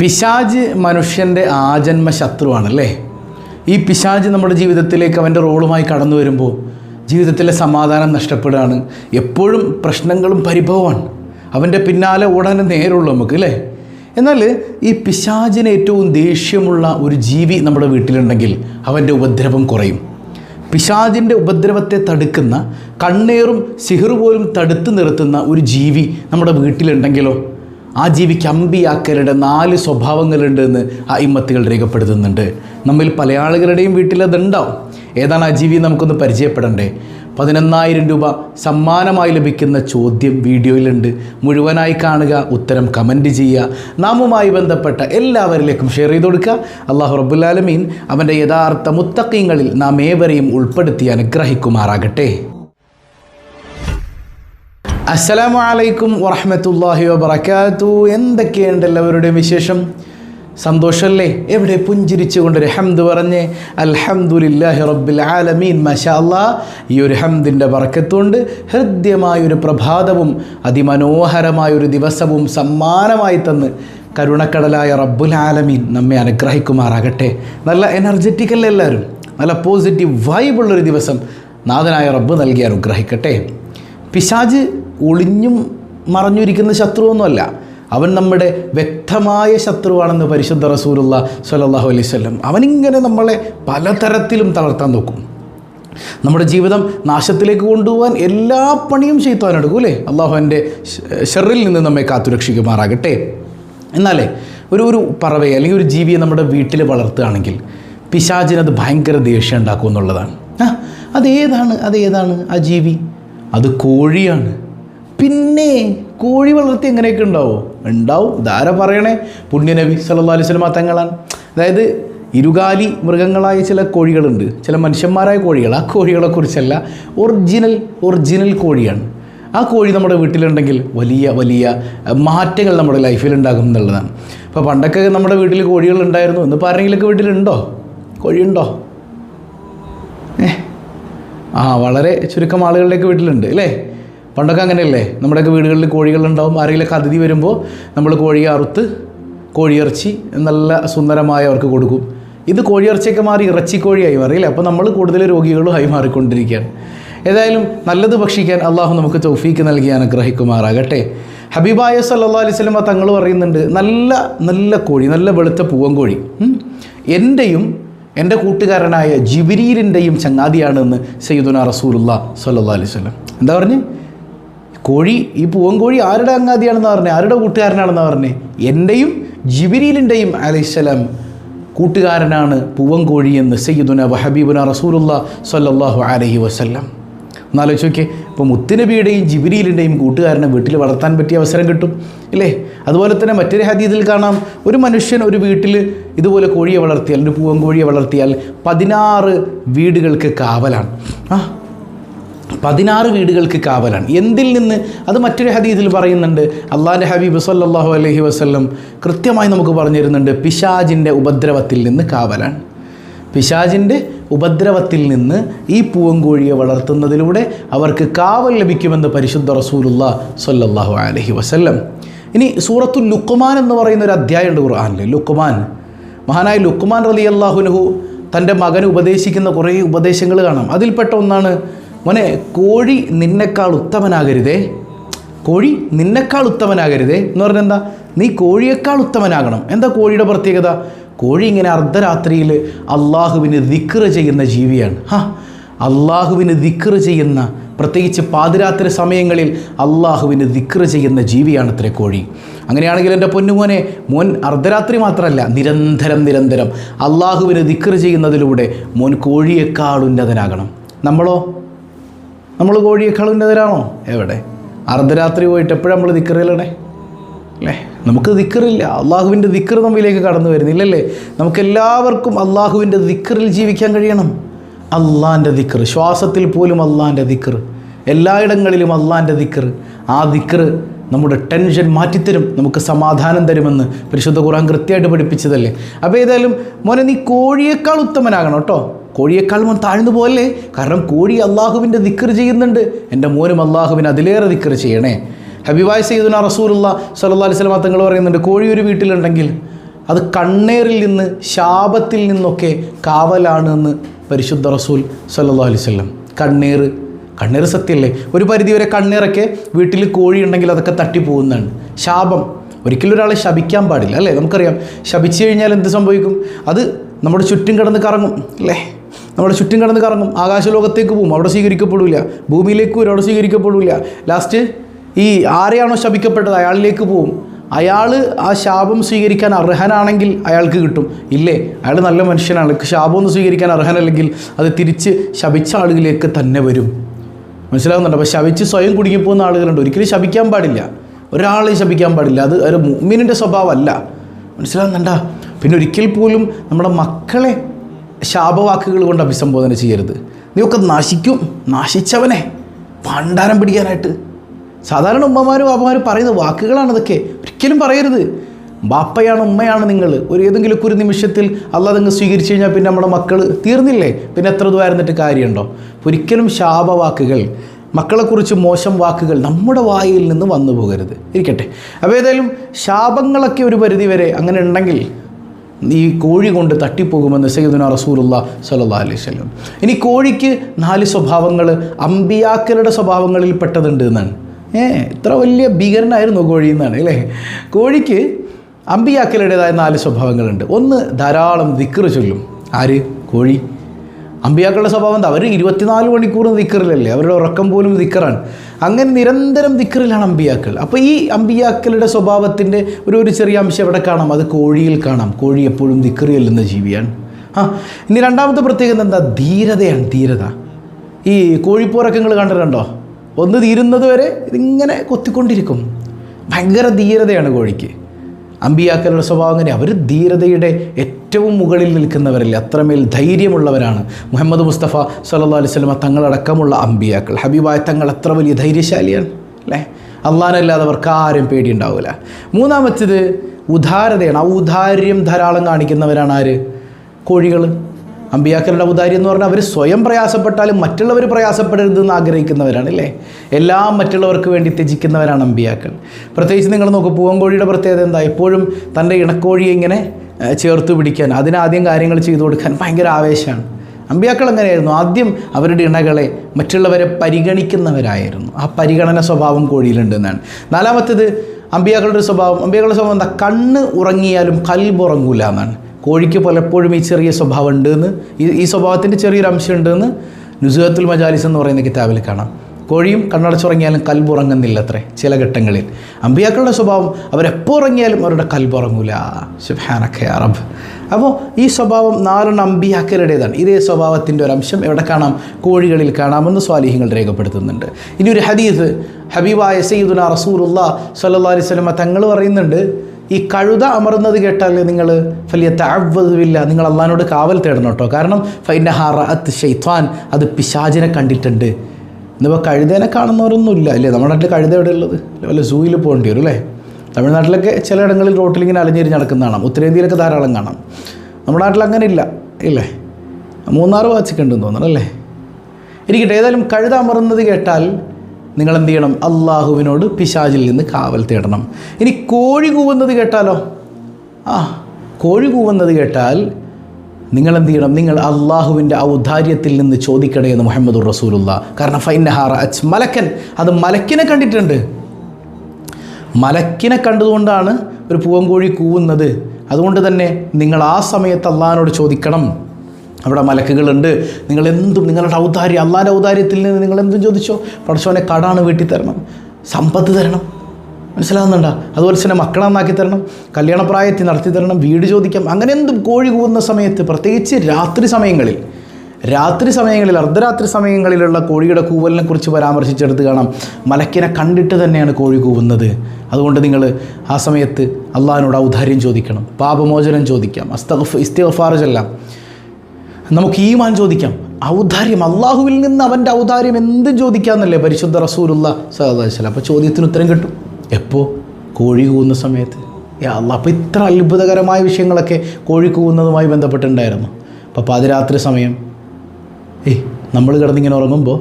പിശാജ് മനുഷ്യന്റെ ആജന്മ ശത്രുവാണല്ലേ ഈ പിശാജ് നമ്മുടെ ജീവിതത്തിലേക്ക് അവന്റെ റോളുമായി കടന്നു വരുമ്പോൾ ജീവിതത്തിലെ സമാധാനം നഷ്ടപ്പെടുകയാണ്. എപ്പോഴും പ്രശ്നങ്ങളും പരിഭവമാണ്. അവന്റെ പിന്നാലെ ഓടാൻ നേരമുള്ളൂ നമുക്ക് അല്ലേ? എന്നാൽ ഈ പിശാചിന് ഏറ്റവും ദേഷ്യമുള്ള ഒരു ജീവി നമ്മുടെ വീട്ടിലുണ്ടെങ്കിൽ അവന്റെ ഉപദ്രവം കുറയും. പിശാചിന്റെ ഉപദ്രവത്തെ തടുക്കുന്ന കണ്ണേറും സിഹർ പോലും തടുത്തു നിർത്തുന്ന ഒരു ജീവി നമ്മുടെ വീട്ടിലുണ്ടെങ്കിലോ? ആ ജീവിക്ക് അമ്പിയാക്കരുടെ നാല് സ്വഭാവങ്ങളുണ്ട് എന്ന് ആ ഇമ്മത്തുകൾ രേഖപ്പെടുത്തുന്നുണ്ട്. നമ്മിൽ പല ആളുകളുടെയും വീട്ടിൽ അതുണ്ടാവും. ഏതാണ് ആ ജീവി നമുക്കൊന്ന് പരിചയപ്പെടണ്ടേ? പതിനൊന്നായിരം രൂപ സമ്മാനമായി ലഭിക്കുന്ന ചോദ്യം വീഡിയോയിലുണ്ട്. മുഴുവനായി കാണുക ഉത്തരം കമന്റ് ചെയ്യുക. നാമുമായി ബന്ധപ്പെട്ട എല്ലാവരിലേക്കും ഷെയർ ചെയ്ത് കൊടുക്കുക. അള്ളാഹു റബുല്ലാലമീൻ അവന്റെ യഥാർത്ഥ മുത്തക്കീങ്ങളിൽ നാം ഏവരെയും ഉൾപ്പെടുത്തി അനുഗ്രഹിക്കുമാറാകട്ടെ. അസ്സലാമു അലൈക്കും വറഹമത്തല്ലാഹി വബർക്കാത്തു എന്തൊക്കെയുണ്ട് എല്ലാവരുടെയും വിശേഷം? സന്തോഷമല്ലേ എവിടെ പുഞ്ചിരിച്ചുകൊണ്ടൊരു ഹംദ് പറഞ്ഞ് അൽഹംദുലില്ലാഹി റബ്ബിൽ ആലമീൻ. മഷാ അല്ലാ ഈ ഒരു ഹംദിന്റെ വർക്കത്തുകൊണ്ട് ഹൃദ്യമായൊരു പ്രഭാതവും അതിമനോഹരമായൊരു ദിവസവും സമ്മാനമായി തന്ന് കരുണക്കടലായ റബ്ബുൽ ആലമീൻ നമ്മെ അനുഗ്രഹിക്കുമാറാകട്ടെ. നല്ല എനർജറ്റിക് അല്ലേ എല്ലാവരും? നല്ല പോസിറ്റീവ് വൈബുള്ളൊരു ദിവസം നാഥനായ റബ്ബ് നൽകി അനുഗ്രഹിക്കട്ടെ. പിശാജ് ഒളിഞ്ഞും മറഞ്ഞിരിക്കുന്ന ശത്രുവൊന്നുമല്ല. അവൻ നമ്മുടെ വ്യക്തമായ ശത്രുവാണെന്ന് പരിശുദ്ധ റസൂലുള്ള സലല്ലാഹു അലൈഹി സ്വല്ലം അവനിങ്ങനെ നമ്മളെ പലതരത്തിലും തളർത്താൻ നോക്കും. നമ്മുടെ ജീവിതം നാശത്തിലേക്ക് കൊണ്ടുപോകാൻ എല്ലാ പണിയും ചെയ്തുവാനെടുക്കും അല്ലേ? അള്ളാഹു എന്റെ ഷെറിൽ നിന്ന് നമ്മെ കാത്തുരക്ഷിക്കുമാറാകട്ടെ. എന്നാലേ ഒരു ഒരു പറവയെ അല്ലെങ്കിൽ ഒരു ജീവിയെ നമ്മുടെ വീട്ടിൽ വളർത്തുകയാണെങ്കിൽ പിശാചിനത് ഭയങ്കര ദേഷ്യം ഉണ്ടാക്കും എന്നുള്ളതാണ്. ആ അതേതാണ് അതേതാണ് ആ ജീവി? അത് കോഴിയാണ്. പിന്നെ കോഴി വളർത്തി എങ്ങനെയൊക്കെ ഉണ്ടാവും? ഉണ്ടാവും. ധാര പറയണേ? പുണ്യനബി സല്ലാ അലൈഹി വസല്ലം തങ്ങളാണ്. അതായത് ഇരുകാലി മൃഗങ്ങളായ ചില കോഴികളുണ്ട്. ചില മനുഷ്യന്മാരായ കോഴികൾ. ആ കോഴികളെക്കുറിച്ചല്ല ഒറിജിനൽ ഒറിജിനൽ കോഴിയാണ്. ആ കോഴി നമ്മുടെ വീട്ടിലുണ്ടെങ്കിൽ വലിയ വലിയ മാറ്റങ്ങൾ നമ്മുടെ ലൈഫിൽ ഉണ്ടാകും എന്നുള്ളതാണ്. അപ്പോൾ പണ്ടൊക്കെ നമ്മുടെ വീട്ടിൽ കോഴികൾ ഉണ്ടായിരുന്നു. ഇന്നിപ്പോൾ ആരെങ്കിലുമൊക്കെ വീട്ടിലുണ്ടോ? കോഴിയുണ്ടോ? ഏ? ആ വളരെ ചുരുക്കം ആളുകളുടെയൊക്കെ വീട്ടിലുണ്ട് അല്ലേ? പണ്ടൊക്കെ അങ്ങനെയല്ലേ? നമ്മുടെയൊക്കെ വീടുകളിൽ കോഴികളുണ്ടാവും ആരെങ്കിലുമൊക്കെ അതിഥി വരുമ്പോൾ നമ്മൾ കോഴിയെ അറുത്ത് കോഴിയിറച്ചി നല്ല സുന്ദരമായ അവർക്ക് കൊടുക്കും. ഇത് കോഴിയിറച്ചിയൊക്കെ മാറി ഇറച്ചിക്കോഴിയായി മാറിയില്ലേ അപ്പോൾ നമ്മൾ കൂടുതൽ രോഗികളുമായി മാറിക്കൊണ്ടിരിക്കുകയാണ്. ഏതായാലും നല്ലത് ഭക്ഷിക്കാൻ അള്ളാഹു നമുക്ക് തൗഫീക്ക് നൽകി അനുഗ്രഹിക്കുമാറാകട്ടെ. ഹബീബായ സല്ലാ അലൈഹി സ്വലമ തങ്ങൾ പറയുന്നുണ്ട് നല്ല നല്ല കോഴി നല്ല വെളുത്ത പൂവൻ കോഴി. എന്റെയും എന്റെ കൂട്ടുകാരനായ ജിബിരീലിന്റെയും ചങ്ങാതിയാണെന്ന് സയ്യിദുന റസൂലുള്ള സല്ലാ അലൈഹി സ്വലം എന്താ പറഞ്ഞ്? കോഴി ഈ പൂവൻ കോഴി ആരുടെ അങ്ങാതിയാണെന്ന് പറഞ്ഞത് ആരുടെ കൂട്ടുകാരനാണെന്ന് പറഞ്ഞത് എന്റെയും ജിബിരീലിന്റെയും അലൈഹിസ്സലാം കൂട്ടുകാരനാണ് പൂവൻ കോഴി എന്ന് സയ്യിദുന വഹബീബുന റസൂലുള്ള സല്ലാഹു അലഹി വസല്ലം. എന്നാലോചിച്ച് നോക്കിയേ ഇപ്പോൾ മുത്തുനബിയുടെയും ജിബിരിയിലിന്റെയും കൂട്ടുകാരനെ വീട്ടിൽ വളർത്താൻ പറ്റിയ അവസരം കിട്ടും ഇല്ലേ? അതുപോലെ തന്നെ മറ്റൊരു ഹദീതിൽ കാണാം ഒരു മനുഷ്യൻ ഒരു വീട്ടിൽ ഇതുപോലെ കോഴിയെ വളർത്തിയാൽ ഒരു പൂവൻ കോഴിയെ വളർത്തിയാൽ പതിനാറ് വീടുകൾക്ക് കാവലാണ്. ആ പതിനാറ് വീടുകൾക്ക് കാവലാണ്. എന്തിൽ നിന്ന്? അത് മറ്റൊരു ഹദീസിൽ പറയുന്നുണ്ട്. അള്ളാഹ് ഹബീബ് സല്ലാഹു അലൈഹി വസ്ല്ലം കൃത്യമായി നമുക്ക് പറഞ്ഞു തരുന്നുണ്ട് പിശാജിന്റെ ഉപദ്രവത്തിൽ നിന്ന് കാവലാണ്. പിശാജിന്റെ ഉപദ്രവത്തിൽ നിന്ന് ഈ പൂവൻകോഴിയെ വളർത്തുന്നതിലൂടെ അവർക്ക് കാവൽ ലഭിക്കുമെന്ന് പരിശുദ്ധ റസൂലുള്ള സല്ലല്ലാഹു അലഹി വസ്ല്ലം. ഇനി സൂറത്തു ലുക്കുമാൻ എന്ന് പറയുന്ന ഒരു അധ്യായമുണ്ട് ഖുർആാനിൽ ലുക്കുമാൻ മഹാനായ ലുക്കുമാൻ റലി അള്ളാഹുനുഹു തന്റെ മകന് ഉപദേശിക്കുന്ന കുറേ ഉപദേശങ്ങൾ കാണാം. അതിൽപ്പെട്ട ഒന്നാണ് മോനെ കോഴി നിന്നെക്കാൾ ഉത്തമനാകരുതേ. കോഴി നിന്നെക്കാൾ ഉത്തമനാകരുതേ. എന്ന് പറഞ്ഞാൽ എന്താ? നീ കോഴിയേക്കാൾ ഉത്തമനാകണം. എന്താ കോഴിയുടെ പ്രത്യേകത? കോഴി ഇങ്ങനെ അർദ്ധരാത്രിയിൽ അള്ളാഹുവിന് ദിക്റ് ചെയ്യുന്ന ജീവിയാണ്. ഹാ അള്ളാഹുവിന് ദിക്റ് ചെയ്യുന്ന പ്രത്യേകിച്ച് പാതിരാത്രി സമയങ്ങളിൽ അള്ളാഹുവിന് ദിക്റ് ചെയ്യുന്ന ജീവിയാണ് അത്രേ കോഴി. അങ്ങനെയാണെങ്കിൽ എന്റെ പൊന്നുമോനെ മോൻ അർദ്ധരാത്രി മാത്രമല്ല നിരന്തരം നിരന്തരം അള്ളാഹുവിന് ദിക്റ് ചെയ്യുന്നതിലൂടെ മോൻ കോഴിയേക്കാൾ ഉന്നതനാകണം. നമ്മളോ? നമ്മൾ ഉന്നതരാണോ എവിടെ? അർദ്ധരാത്രി പോയിട്ട് എപ്പോഴും നമ്മൾ ദിക്കറിയലടേ അല്ലേ? നമുക്ക് ദിക്കറില്ല. അള്ളാഹുവിന്റെ ദിക്കർ നമ്മിലേക്ക് കടന്നു വരുന്നില്ലല്ലേ? നമുക്കെല്ലാവർക്കും അള്ളാഹുവിന്റെ ദിക്കറിൽ ജീവിക്കാൻ കഴിയണം. അള്ളാന്റെ ദിക്കർ ശ്വാസത്തിൽ പോലും അള്ളാന്റെ ദിക്കർ എല്ലായിടങ്ങളിലും അള്ളാന്റെ ദിക്കർ ആ ദിക്കർ നമ്മുടെ ടെൻഷൻ മാറ്റിത്തരും. നമുക്ക് സമാധാനം തരുമെന്ന് പരിശുദ്ധ ഖുർആൻ കൃത്യമായിട്ട് പഠിപ്പിച്ചതല്ലേ? അപ്പോൾ ഏതായാലും മോനെ നീ കോഴിയേക്കാൾ ഉത്തമനാകണം കേട്ടോ. കോഴിയേക്കാൾ മോൻ താഴ്ന്നു പോകല്ലേ കാരണം കോഴി അള്ളാഹുവിന്റെ ദിക്കർ ചെയ്യുന്നുണ്ട്. എന്റെ മോനും അള്ളാഹുവിന് അതിലേറെ ദിക്കർ ചെയ്യണേ. ഹബിബായ് സയ്യിദുന റസൂലുള്ള സല്ലല്ലാഹു അലൈഹി വസല്ലം തങ്ങൾ പറയുന്നുണ്ട് കോഴി ഒരു വീട്ടിലുണ്ടെങ്കിൽ അത് കണ്ണേറിൽ നിന്ന് ശാപത്തിൽ നിന്നൊക്കെ കാവലാണ് എന്ന് പരിശുദ്ധ റസൂൽ സല്ലാ അലൈഹി വസല്ലം കണ്ണീർ കണ്ണീർ സത്യമല്ലേ? ഒരു പരിധിവരെ കണ്ണീറൊക്കെ വീട്ടിൽ കോഴി ഉണ്ടെങ്കിൽ അതൊക്കെ തട്ടിപ്പോകുന്നതാണ്. ശാപം. ഒരിക്കലും ഒരാളെ ശപിക്കാൻ പാടില്ല അല്ലേ? നമുക്കറിയാം. ശപിച്ചു കഴിഞ്ഞാൽ എന്ത് സംഭവിക്കും? അത് നമ്മുടെ ചുറ്റും കിടന്ന് കറങ്ങും അല്ലേ? നമ്മുടെ ചുറ്റും കടന്ന് കറങ്ങും. ആകാശലോകത്തേക്ക് പോകും അവിടെ സ്വീകരിക്കപ്പെടില്ല ഭൂമിയിലേക്ക് വരും അവിടെ സ്വീകരിക്കപ്പെടില്ല ലാസ്റ്റ് ഈ ആരെയാണോ ശപിക്കപ്പെട്ടത്? അയാളിലേക്ക് പോവും. അയാൾ ആ ശാപം സ്വീകരിക്കാൻ അർഹനാണെങ്കിൽ അയാൾക്ക് കിട്ടും. ഇല്ലേ? അയാൾ നല്ല മനുഷ്യനാണ്. ശാപമൊന്നും സ്വീകരിക്കാൻ അർഹനല്ലെങ്കിൽ അത് തിരിച്ച് ശപിച്ച ആളുകളിലേക്ക് തന്നെ വരും. മനസ്സിലാകുന്നുണ്ട്? അപ്പോൾ ശപിച്ച് സ്വയം കുടുങ്ങിപ്പോകുന്ന ആളുകളുണ്ട്. ഒരിക്കലും ശപിക്കാൻ പാടില്ല. ഒരാളെ ശപിക്കാൻ പാടില്ല. അത് ഒരു മീനിന്റെ സ്വഭാവമല്ല. മനസ്സിലാകുന്നുണ്ടാ? പിന്നെ ഒരിക്കൽ പോലും നമ്മുടെ മക്കളെ ശാപവാക്കുകൾ കൊണ്ട് അഭിസംബോധന ചെയ്യരുത്. നീയൊക്കെ നശിക്കും. നശിച്ചവനെ പണ്ടാരം പിടിക്കാനായിട്ട്. സാധാരണ ഉമ്മമാരും ബാപ്പമാരും പറയുന്ന വാക്കുകളാണ് ഇതൊക്കെ. ഒരിക്കലും പറയരുത്. ബാപ്പയാണ് ഉമ്മയാണ് നിങ്ങൾ. ഒരു ഏതെങ്കിലും ഒരു നിമിഷത്തിൽ നിങ്ങൾ സ്വീകരിച്ചു കഴിഞ്ഞാൽ പിന്നെ നമ്മുടെ മക്കൾ തീർന്നില്ലേ? പിന്നെ എത്ര ദൂരന്നിട്ട് കാര്യമുണ്ടോ? ഒരിക്കലും ശാപവാക്കുകൾ മക്കളെക്കുറിച്ച് മോശം വാക്കുകൾ നമ്മുടെ വായിൽ നിന്ന് വന്നു പോകരുത്. ഇരിക്കട്ടെ. അപ്പോൾ ഏതായാലും ശാപങ്ങളൊക്കെ ഒരു പരിധി വരെ അങ്ങനെ ഉണ്ടെങ്കിൽ ഈ കോഴി കൊണ്ട് തട്ടിപ്പോകുമെന്ന് സയ്യിദുന റസൂലുള്ള സല്ലല്ലാഹു അലൈഹി സ്വലം ഇനി കോഴിക്ക് നാല് സ്വഭാവങ്ങൾ അമ്പിയാക്കളുടെ സ്വഭാവങ്ങളിൽ പെട്ടതുണ്ട് എന്നാണ്. ഏ ഇത്ര വലിയ ഭീകരനായിരുന്നു കോഴി എന്നാണ് അല്ലേ? കോഴിക്ക് അമ്പിയാക്കളുടേതായ നാല് സ്വഭാവങ്ങളുണ്ട്. ഒന്ന് ധാരാളം ദിക്കറ് ചൊല്ലും. ആര്? കോഴി. അമ്പിയാക്കളുടെ സ്വഭാവം എന്താ? അവർ ഇരുപത്തിനാല് മണിക്കൂർ ദിക്കറിലല്ലേ? അവരുടെ ഉറക്കം പോലും ദിക്കറാണ്. അങ്ങനെ നിരന്തരം ദിക്കറിലാണ് അമ്പിയാക്കൾ. അപ്പോൾ ഈ അമ്പിയാക്കളുടെ സ്വഭാവത്തിന്റെ ഒരു ഒരു ചെറിയ അംശം എവിടെ കാണാം? അത് കോഴിയിൽ കാണാം. കോഴി എപ്പോഴും ദിക്കറി ജീവിയാണ്. ആ ഇനി രണ്ടാമത്തെ പ്രത്യേകത എന്താ? ധീരതയാണ് ധീരത. ഈ കോഴിപ്പോരൊക്കെ കണ്ടിട്ടുണ്ടോ? ഒന്ന് തീരുന്നത് വരെ ഇതിങ്ങനെ കൊത്തിക്കൊണ്ടിരിക്കും. ഭയങ്കര ധീരതയാണ് കോഴിക്ക്. അമ്പിയാക്കളുടെ സ്വഭാവം അങ്ങനെ അവർ ധീരതയുടെ ഏറ്റവും മുകളിൽ നിൽക്കുന്നവരിൽ അത്രമേൽ ധൈര്യമുള്ളവരാണ് മുഹമ്മദ് മുസ്തഫ അലൈഹി വസല്ലമ തങ്ങളടക്കമുള്ള അമ്പിയാക്കൾ. ഹബീബായ തങ്ങൾ അത്ര വലിയ ധൈര്യശാലിയാണ് അല്ലേ? അള്ളഹാനല്ലാതെ അവർക്ക് ആരും പേടിയുണ്ടാവില്ല മൂന്നാമത്തേത് ഉദാരതയാണ്. ഔദാര്യം ധാരാളം കാണിക്കുന്നവരാണ് ആര്? കോഴികൾ. അമ്പിയാക്കളുടെ ഔദാര്യം എന്ന് പറഞ്ഞാൽ അവർ സ്വയം പ്രയാസപ്പെട്ടാലും മറ്റുള്ളവർ പ്രയാസപ്പെടരുതെന്ന് ആഗ്രഹിക്കുന്നവരാണ് അല്ലേ? എല്ലാം മറ്റുള്ളവർക്ക് വേണ്ടി ത്യജിക്കുന്നവരാണ് അമ്പിയാക്കൾ. പ്രത്യേകിച്ച് നിങ്ങൾ നോക്കൂ പൂവൻകോഴിയുടെ പ്രത്യേകത എന്താ? എപ്പോഴും തന്റെ ഇണക്കോഴിയെ ഇങ്ങനെ ചേർത്ത് പിടിക്കാൻ അതിനാദ്യം കാര്യങ്ങൾ ചെയ്തു കൊടുക്കാൻ ഭയങ്കര ആവേശമാണ്. അമ്പിയാക്കൾ എങ്ങനെയായിരുന്നു ആദ്യം അവരുടെ ഇണകളെ മറ്റുള്ളവരെ പരിഗണിക്കുന്നവരായിരുന്നു. ആ പരിഗണന സ്വഭാവം കോഴിയിലുണ്ട് എന്നാണ് നാലാമത്തേത് അമ്പിയാക്കളുടെ സ്വഭാവം. അമ്പിയാക്കളുടെ സ്വഭാവം എന്താ? കണ്ണ് ഉറങ്ങിയാലും കൽബുറങ്ങൂല എന്നാണ്. കോഴിക്ക് പലപ്പോഴും ഈ ചെറിയ സ്വഭാവം ഉണ്ടെന്ന് ഈ ഈ സ്വഭാവത്തിന്റെ ചെറിയൊരു അംശം ഉണ്ടെന്ന് നുസുഹത്തുൽ മജാലിസ് എന്ന് പറയുന്ന കിതാബിൽ കാണാം. കോഴിയും കണ്ണടച്ചുറങ്ങിയാലും കൽബ് ഉറങ്ങുന്നില്ല അത്രേ ചില ഘട്ടങ്ങളിൽ. അമ്പിയാക്കളുടെ സ്വഭാവം അവരെപ്പോൾ ഉറങ്ങിയാലും അവരുടെ കൽബ് ഉറങ്ങൂല അറബ് അപ്പോൾ ഈ സ്വഭാവം നാലെണ്ണം അമ്പിയാക്കരുടേതാണ് ഇതേ സ്വഭാവത്തിന്റെ ഒരു അംശം എവിടെ കാണാം? കോഴികളിൽ കാണാമെന്ന് സ്വാലിഹ്യങ്ങൾ രേഖപ്പെടുത്തുന്നുണ്ട്. ഇനി ഒരു ഹദീസ് ഹബീബായ സയ്യിദുന റസൂലുള്ള സല്ലാ അലൈഹി സ്വലമ തങ്ങൾ പറയുന്നുണ്ട്. ഈ കഴുത അമർന്നത് കേട്ടാൽ നിങ്ങൾ വലിയ താഴ്വതുമില്ല നിങ്ങൾ അള്ളഹാനോട് കാവൽ തേടണം കേട്ടോ. കാരണം ഫൈന്റെ ഹാറ അത് ഷെയ്ത്വാൻ അത് പിശാചിനെ കണ്ടിട്ടുണ്ട്. എന്നിപ്പോൾ കഴുതേനെ കാണുന്നവരൊന്നുമില്ല അല്ലേ നമ്മുടെ നാട്ടിൽ കഴുത എവിടെ ഉള്ളത് വല്ല സൂയിൽ പോകേണ്ടി വരും അല്ലേ തമിഴ്നാട്ടിലൊക്കെ ചിലയിടങ്ങളിൽ റോട്ടിൽ ഇങ്ങനെ അലഞ്ഞിരിഞ്ഞ് നടക്കുന്ന കാണാം ഉത്തരേന്ത്യയിലൊക്കെ ധാരാളം കാണാം. നമ്മുടെ നാട്ടിൽ അങ്ങനെ ഇല്ല? ഇല്ലേ മൂന്നാറ് വാച്ചിക്കുണ്ടെന്ന് തോന്നണം അല്ലേ? ഇരിക്കട്ടെ ഏതായാലും കഴുത അമർന്നത് കേട്ടാൽ നിങ്ങൾ എന്ത് ചെയ്യണം? അള്ളാഹുവിനോട് പിശാചിൽ നിന്ന് കാവൽ തേടണം. ഇനി കോഴി കൂവുന്നത് കേട്ടാലോ? ആ കോഴി കൂവുന്നത് കേട്ടാൽ നിങ്ങൾ എന്ത് ചെയ്യണം നിങ്ങൾ അള്ളാഹുവിന്റെ ഔദാര്യത്തിൽ നിന്ന് ചോദിക്കണേ എന്ന് മുഹമ്മദ് റസൂലുള്ള. കാരണം ഫൈനഹാറ അച്ച് മലക്കൻ. അത് മലക്കിനെ കണ്ടിട്ടുണ്ട്. മലക്കിനെ കണ്ടതുകൊണ്ടാണ് ഒരു പൂവൻകോഴി കൂവുന്നത്. അതുകൊണ്ട് തന്നെ നിങ്ങൾ ആ സമയത്ത് അള്ളഹാനോട് ചോദിക്കണം. അവിടെ മലക്കുകളുണ്ട്. നിങ്ങൾ എന്തും നിങ്ങളുടെ ഔദാര്യം അള്ളാന്റെ ഔദാര്യത്തിൽ നിന്ന് നിങ്ങൾ എന്തും ചോദിച്ചോ? പടച്ചോനെ കടാണ് വീട്ടിൽ തരണം. സമ്പത്ത് തരണം. മനസ്സിലാകുന്നുണ്ടോ? അതുപോലെ തന്നെ മക്കളെ നന്നാക്കി തരണം കല്യാണപ്രായത്തിൽ നടത്തി തരണം വീട് ചോദിക്കാം അങ്ങനെ എന്തും കോഴി കൂവുന്ന സമയത്ത് പ്രത്യേകിച്ച് രാത്രി സമയങ്ങളിൽ രാത്രി സമയങ്ങളിൽ അർദ്ധരാത്രി സമയങ്ങളിലുള്ള കോഴിയുടെ കൂവലിനെ കുറിച്ച് പരാമർശിച്ചെടുത്ത് കാണാം. മലക്കിനെ കണ്ടിട്ട് തന്നെയാണ് കോഴി കൂവുന്നത്. അതുകൊണ്ട് നിങ്ങൾ ആ സമയത്ത് അള്ളാഹിനോട് ഔദാര്യം ചോദിക്കണം. പാപമോചനം ചോദിക്കാം. അസ്തഫ് ഇസ്തിഫാർ ചെല്ലാം. നമുക്ക് ഈമാൻ ചോദിക്കാം. ഔദാര്യം അള്ളാഹുവിൽ നിന്ന് അവന്റെ ഔദാര്യം എന്തും ചോദിക്കാമെന്നല്ലേ പരിശുദ്ധ റസൂലുള്ള സഹദാശല അപ്പോൾ ചോദ്യത്തിന് ഉത്തരം കിട്ടും. എപ്പോൾ കോഴി കൂവുന്ന സമയത്ത്. അല്ല അപ്പോൾ ഇത്ര അത്ഭുതകരമായ വിഷയങ്ങളൊക്കെ കോഴി കൂവുന്നതുമായി ബന്ധപ്പെട്ടുണ്ടായിരുന്നു അപ്പോൾ പാതിരാത്രി സമയം ഏയ് നമ്മൾ കിടന്നിങ്ങനെ ഉറങ്ങുമ്പോൾ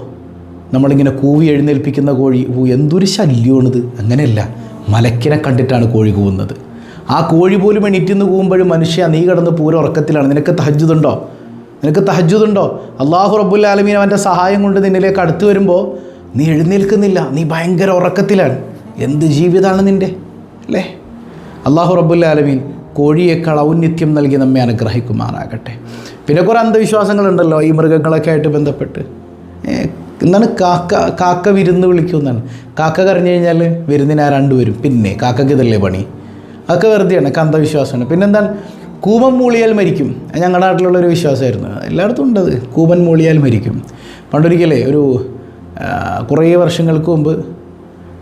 നമ്മളിങ്ങനെ കൂവി എഴുന്നേൽപ്പിക്കുന്ന കോഴി ഓ എന്തൊരു ശല്യമാണിത്. അങ്ങനെയല്ല മലക്കിനെ കണ്ടിട്ടാണ് കോഴി കൂവുന്നത്. ആ കോഴി പോലും എണീറ്റിന്ന് കൂവുമ്പോഴും മനുഷ്യ നീ കിടന്ന് പൂര ഉറക്കത്തിലാണ്. നിനക്ക് തഹജ്ജുദുണ്ടോ? നിനക്ക് തഹജ്ജുദുണ്ടോ? അള്ളാഹു റബ്ബുല്ലാലമീൻ അവന്റെ സഹായം കൊണ്ട് നിന്നിലേക്ക് അടുത്ത് വരുമ്പോൾ നീ എഴുന്നേൽക്കുന്നില്ല നീ ഭയങ്കര ഉറക്കത്തിലാണ്. എന്ത് ജീവിതമാണ് നിന്റെ അല്ലേ? അള്ളാഹു റബ്ബുല്ലാലമീൻ കോഴിയേക്കാൾ ഔന്നിത്യം നൽകി നമ്മെ അനുഗ്രഹിക്കുമാറാകട്ടെ. പിന്നെ കുറേ അന്ധവിശ്വാസങ്ങളുണ്ടല്ലോ ഈ മൃഗങ്ങളൊക്കെ ആയിട്ട് ബന്ധപ്പെട്ട്. എന്താണ് കാക്ക കാക്ക വിരുന്ന് വിളിക്കുമെന്നാണ് കാക്ക കരഞ്ഞു കഴിഞ്ഞാൽ വിരുന്നിന് ആരാണ്ട് വരും. പിന്നെ കാക്കയ്ക്ക് ഇതല്ലേ പണി? അതൊക്കെ വെറുതെയാണ് അന്ധവിശ്വാസമാണ്. പിന്നെന്താണ്? കൂപൻ മൂളിയാൽ മരിക്കും. ഞങ്ങളുടെ നാട്ടിലുള്ള ഒരു വിശ്വാസമായിരുന്നു. എല്ലായിടത്തും ഉണ്ടത് കൂപൻ മൂളിയാൽ മരിക്കും. പണ്ടൊരിക്കലേ ഒരു കുറേ വർഷങ്ങൾക്ക് മുമ്പ്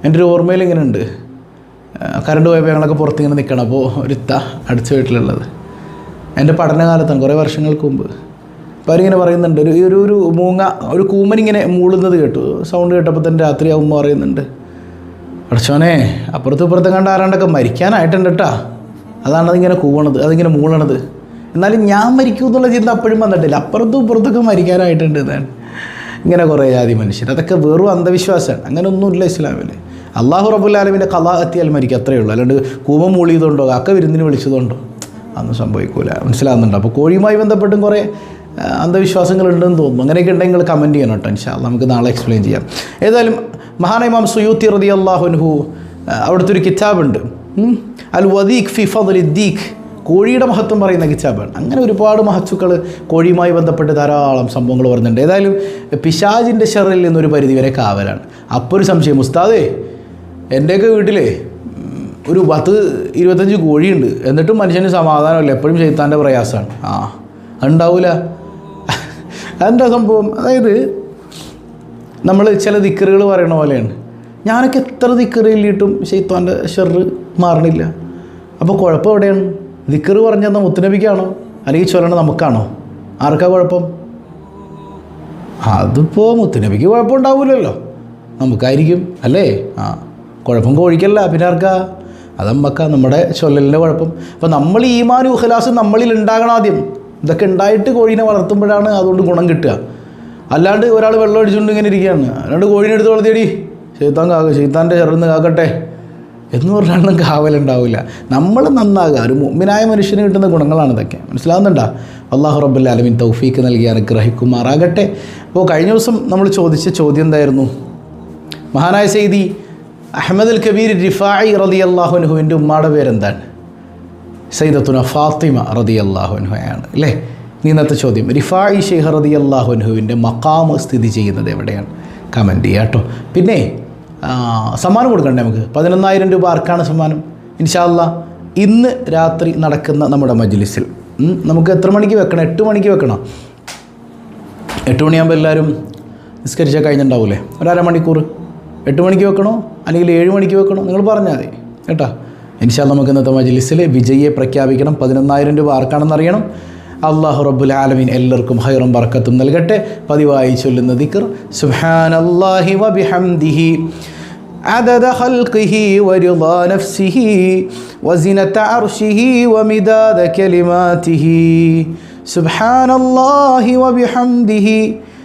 എന്റെ ഒരു ഓർമ്മയിൽ ഇങ്ങനെ ഉണ്ട്. കറണ്ട് പോയപ്പോൾ ഞങ്ങളൊക്കെ പുറത്തിങ്ങനെ നിൽക്കണം. അപ്പോൾ ഒരുത്ത അടുത്ത വീട്ടിലുള്ളത്. എന്റെ പഠനകാലത്താണ് കുറേ വർഷങ്ങൾക്ക് മുമ്പ്. അപ്പോൾ അവരിങ്ങനെ പറയുന്നുണ്ട് ഒരു ഒരു ഒരു മൂങ്ങ ഒരു കൂമൻ ഇങ്ങനെ മൂളുന്നത് കേട്ടു. സൗണ്ട് കേട്ടപ്പോൾ തന്നെ രാത്രിയാവുമ്പോൾ പറയുന്നുണ്ട് അടച്ചോനെ അപ്പുറത്തും ഇപ്പുറത്തും കണ്ട ആരാണ്ടൊക്കെ മരിക്കാനായിട്ടുണ്ട് കേട്ടാ അതാണ് അതിങ്ങനെ കൂവണത് അതിങ്ങനെ മൂളണത്. എന്നാലും ഞാൻ മരിക്കൂ എന്നുള്ള ചിന്ത അപ്പോഴും വന്നിട്ടില്ല. അപ്പുറത്തും ഇപ്പുറത്തൊക്കെ മരിക്കാനായിട്ടുണ്ട് ഇങ്ങനെ കുറേ ജാതി മനുഷ്യർ. അതൊക്കെ വെറും അന്ധവിശ്വാസമാണ്. അങ്ങനെ ഒന്നുമില്ല ഇസ്ലാമിൽ അള്ളാഹു റബുല്ലാലമിന്റെ കഥ എത്തിയാൽ മരിക്കും. അത്രയേ ഉള്ളൂ. അല്ലാണ്ട് കൂപം മൂളിയതുകൊണ്ടോ അക്ക വിരുന്നിന് വിളിച്ചതുകൊണ്ടോ അതൊന്നും സംഭവിക്കൂല. മനസ്സിലാകുന്നുണ്ട് അപ്പോൾ കോഴിയുമായി ബന്ധപ്പെട്ടും കുറേ അന്ധവിശ്വാസങ്ങളുണ്ടെന്ന് തോന്നുന്നു. അങ്ങനെയൊക്കെ ഉണ്ടെങ്കിൽ കമന്റ് ചെയ്യണം കേട്ടോ ഇൻഷാ. നമുക്ക് നാളെ എക്സ്പ്ലെയിൻ ചെയ്യാം. ഏതായാലും മഹാനൈമാം സുയൂത്തി റതി അള്ളാഹുൻഹു അവിടുത്തെ ഒരു കിതാബുണ്ട്. അൽ വദീഖ് ഫി ഫദൽ ദീഖ് കോഴിയുടെ മഹത്വം പറയുന്ന കിച്ചാബാണ് അങ്ങനെ ഒരുപാട് മഹത്വക്കൾ കോഴിയുമായി ബന്ധപ്പെട്ട് ധാരാളം സംഭവങ്ങൾ പറയുന്നുണ്ട് ഏതായാലും പിശാജിന്റെ ഷെറിൽ നിന്നൊരു പരിധിവരെ കാവലാണ്. അപ്പോൾ ഒരു സംശയം ഉസ്താദേ എന്റെയൊക്കെ വീട്ടിലേ ഒരു പത്ത് ഇരുപത്തഞ്ച് കോഴിയുണ്ട്. എന്നിട്ടും മനുഷ്യന് സമാധാനമില്ല. എപ്പോഴും ചെയ്ത്താന്റെ പ്രയാസമാണ്. ആ അതുണ്ടാവില്ല അതെന്താ സംഭവം? അതായത് നമ്മൾ ചില ദിക്കറുകൾ പറയണ പോലെയാണ്. ഞാനൊക്കെ എത്ര ദിക്കറ് ഇല്ലിട്ടും ഷെയ്ത്താന്റെ ഷെറ് മാറണില്ല. അപ്പോൾ കുഴപ്പം എവിടെയാണ്? ദിക്കറ് പറഞ്ഞു തന്ന മുത്തുനബിക്കാണോ? അല്ലെങ്കിൽ ചൊല്ലണ നമുക്കാണോ? ആർക്കാ കുഴപ്പം? അതിപ്പോൾ മുത്തുനബിക്ക് കുഴപ്പമുണ്ടാവില്ലല്ലോ നമുക്കായിരിക്കും അല്ലേ? ആ. കുഴപ്പം കോഴിക്കല്ല. പിന്നെ ആർക്കാ? അതമ്മക്ക നമ്മുടെ ചൊല്ലലിന്റെ കുഴപ്പം. അപ്പോൾ നമ്മൾ ഈമാനും ഉഹലാസും നമ്മളിൽ ഉണ്ടാകണം ആദ്യം. ഇതൊക്കെ ഉണ്ടായിട്ട് കോഴീനെ വളർത്തുമ്പോഴാണ് അതുകൊണ്ട് ഗുണം കിട്ടുക. അല്ലാണ്ട് ഒരാൾ വെള്ളം അടിച്ചുകൊണ്ട് ഇങ്ങനെ ഇരിക്കുകയാണ്. അല്ലാണ്ട് കോഴീനെ എടുത്ത് വളർത്തിയടി. ചെയ്ത്താൻ കാക്ക ചെയ്ത്താന്റെ ചെറുന്ന് കാക്കട്ടെ. എന്ന് പറഞ്ഞാലൊന്നും കാവലുണ്ടാവില്ല. നമ്മൾ നന്നാകുക. ഒരു മുമ്പിനായ മനുഷ്യന് കിട്ടുന്ന ഗുണങ്ങളാണ് ഇതൊക്കെ. മനസ്സിലാവുന്നുണ്ടോ? അള്ളാഹു റബ്ബുൽ ആലമീൻ തൗഫീക്ക് നൽകി അനുഗ്രഹിക്കുമാറാകട്ടെ. അപ്പോൾ കഴിഞ്ഞ ദിവസം നമ്മൾ ചോദിച്ച ചോദ്യം എന്തായിരുന്നു? മഹാനായ സെയ്തി അഹമ്മദ് അൽ കബീർ റിഫായി റതി അള്ളാഹുനുഹുവിന്റെ ഉമ്മയുടെ പേരെന്താണ്? സൈദത്തുന ഫാത്തിമ റതി അള്ളാഹുനുഹയാണ് അല്ലേ? ഇനി ഇന്നത്തെ ചോദ്യം. റിഫായി ഷെയ്ഖ് റതി അള്ളാഹുനുഹുവിന്റെ മക്കാമ് സ്ഥിതി ചെയ്യുന്നത് എവിടെയാണ്? കമന്റ് ചെയ്യുക കേട്ടോ. പിന്നെ സമ്മാനം കൊടുക്കണ്ടേ നമുക്ക്? പതിനൊന്നായിരം രൂപ ആർക്കാണ് സമ്മാനം? ഇൻഷാല്ല ഇന്ന് രാത്രി നടക്കുന്ന നമ്മുടെ മജ്ലിസിൽ. നമുക്ക് എത്ര മണിക്ക് വെക്കണം? എട്ട് മണിക്ക് വെക്കണം? എട്ട് മണിയാകുമ്പോൾ എല്ലാവരും നിസ്കരിച്ചാൽ കഴിഞ്ഞിട്ടുണ്ടാവൂലേ? ഒരു അരമണിക്കൂർ എട്ട് മണിക്ക് വെക്കണോ അല്ലെങ്കിൽ ഏഴ് മണിക്ക് വെക്കണോ നിങ്ങൾ പറഞ്ഞാൽ മതി കേട്ടോ ഇൻഷാ നമുക്ക് ഇന്നത്തെ മജ്ലിസിൽ വിജയെ പ്രഖ്യാപിക്കണം പതിനൊന്നായിരം രൂപ ആർക്കാണെന്ന് അറിയണം അള്ളാഹു റബ്ബുൽ ആലമീൻ എല്ലാവർക്കും ഹൈറും ബർക്കത്തും നൽകട്ടെ പതിവായി ചൊല്ലുന്ന ദിക്ർ സുബ്ഹാനല്ലാഹി വബിഹംദിഹി عدد خلقه ورضا نفسه وزنة عرشه ومداد كلماته سبحان الله وبحمده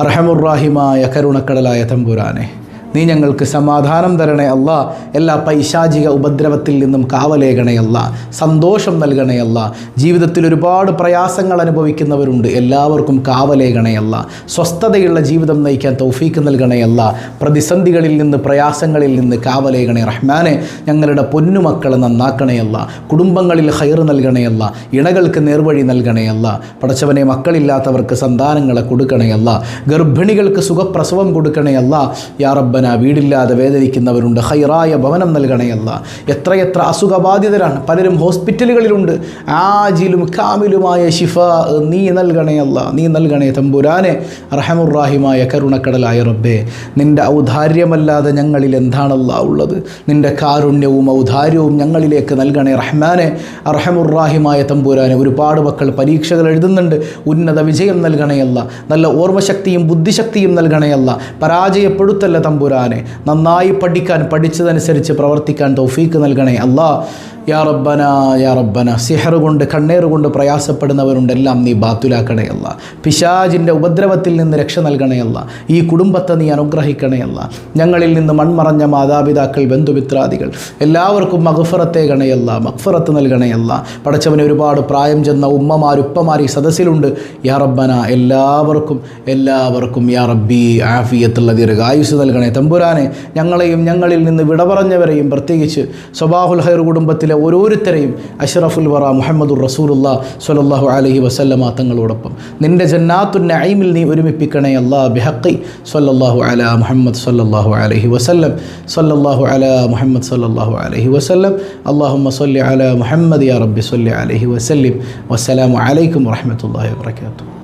അർഹമുറാഹിമായ കരുണക്കടലായ തമ്പുരാനെ. നീ ഞങ്ങൾക്ക് സമാധാനം തരണേ അല്ല. എല്ലാ പൈശാചിക ഉപദ്രവത്തിൽ നിന്നും കാവലേകണയല്ല സന്തോഷം നൽകണയല്ല ജീവിതത്തിൽ ഒരുപാട് പ്രയാസങ്ങൾ അനുഭവിക്കുന്നവരുണ്ട്. എല്ലാവർക്കും കാവലേകണയല്ല സ്വസ്ഥതയുള്ള ജീവിതം നയിക്കാൻ തൗഫീക്ക് നൽകണയല്ല പ്രതിസന്ധികളിൽ നിന്ന് പ്രയാസങ്ങളിൽ നിന്ന് കാവലേകണേ റഹ്മാനെ. ഞങ്ങളുടെ പൊന്നുമക്കളെ നന്നാക്കണയല്ല കുടുംബങ്ങളിൽ ഹൈർ നൽകണയല്ല ഇണകൾക്ക് നേർവഴി നൽകണയല്ല പടച്ചവനെ മക്കളില്ലാത്തവർക്ക് സന്താനങ്ങളെ കൊടുക്കണയല്ല ഗർഭിണികൾക്ക് സുഖപ്രസവം കൊടുക്കണേ അല്ല. യാ റബ്ബന റബ്ബന വീടില്ലാതെ വേദനിക്കുന്നവരുണ്ട്. ഹൈറായ ഭവനം നൽകണയല്ല എത്രയെത്ര അസുഖബാധിതരാണ്. പലരും ഹോസ്പിറ്റലുകളിലുണ്ട്. ആജിലും കാമിലുമായ ശിഫ നീ നൽകണയല്ല നീ നൽകണേ തമ്പുരാനെ. റഹമുറാഹിമായ കരുണക്കടലായ റബ്ബേ. നിന്റെ ഔദാര്യമല്ലാതെ ഞങ്ങളിൽ എന്താണല്ല ഉള്ളത്? നിന്റെ കാരുണ്യവും ഔദാര്യവും ഞങ്ങളിലേക്ക് നൽകണേ റഹ്മാനെ. അറഹമുറാഹിമായ തമ്പുരാനെ ഒരുപാട് മക്കൾ പരീക്ഷകൾ എഴുതുന്നുണ്ട്. ഉന്നത വിജയം നൽകണയല്ല നല്ല ഓർമ്മശക്തിയും ബുദ്ധിശക്തിയും നൽകണയല്ല പരാജയപ്പെടുത്തല്ല തമ്പുരാനെ നന്നായി പഠിക്കാൻ പഠിച്ചതനുസരിച്ച് പ്രവർത്തിക്കാൻ തൗഫീക്ക് നൽകണേ. അല്ലാ യാ റബ്ബന യാ റബ്ബന. സിഹർ കൊണ്ട് കണ്ണേർ കൊണ്ട് പ്രയാസപ്പെടുന്നവരുണ്ടെല്ലാം നീ ബാത്തുലാക്കണയല്ല പിശാജിന്റെ ഉപദ്രവത്തിൽ നിന്ന് രക്ഷ നൽകണയല്ല ഈ കുടുംബത്തെ നീ അനുഗ്രഹിക്കണയല്ല ഞങ്ങളിൽ നിന്ന് മൺമറഞ്ഞ മാതാപിതാക്കൾ ബന്ധുമിത്രാദികൾ എല്ലാവർക്കും മഗ്ഫറത്തെ ഗണയല്ല മഗ്ഫറത്ത് നൽകണയല്ല പടച്ചവന് ഒരുപാട് പ്രായം ചെന്ന ഉമ്മമാർ ഉപ്പമാർ ഈ സദസ്സിലുണ്ട്. യാ റബ്ബന എല്ലാവർക്കും എല്ലാവർക്കും യാ റബ്ബി ആഫിയത്തുള്ള ദീർഘായുസ് നൽകണേ തമ്പുരാനെ. ഞങ്ങളെയും ഞങ്ങളിൽ നിന്ന് വിട പറഞ്ഞവരെയും പ്രത്യേകിച്ച് സ്വബാഹുൽ ഹൈർ കുടുംബത്തിലെ ഓരോരുത്തരെയും അഷ്റഫുൽ വറ മുഹമ്മദുർ റസൂലുള്ള സ്വലല്ലാഹു അലഹി വസല്ലമ തങ്ങളോടൊപ്പം. നിന്റെ ജന്നാത്തു നൈമിൽ നീ ഒരുമിപ്പിക്കണേ അല്ലാ ബിഹക്കി സല്ലല്ലാഹു അല മുഹമ്മദ് സല്ലല്ലാഹു അലഹി വസല്ലം. സല്ലല്ലാഹു അല മുഹമ്മദ് സല്ലല്ലാഹു അലഹി വസല്ലം. അല്ലാഹുമ്മ സല്ലി അല മുഹമ്മദ് യാ റബ്ബി സല്ലി അലഹി വസല്ലിം. വസ്സലാമു അലൈക്കും വറഹ്മത്തുള്ളാഹി വബറകാതുഹു.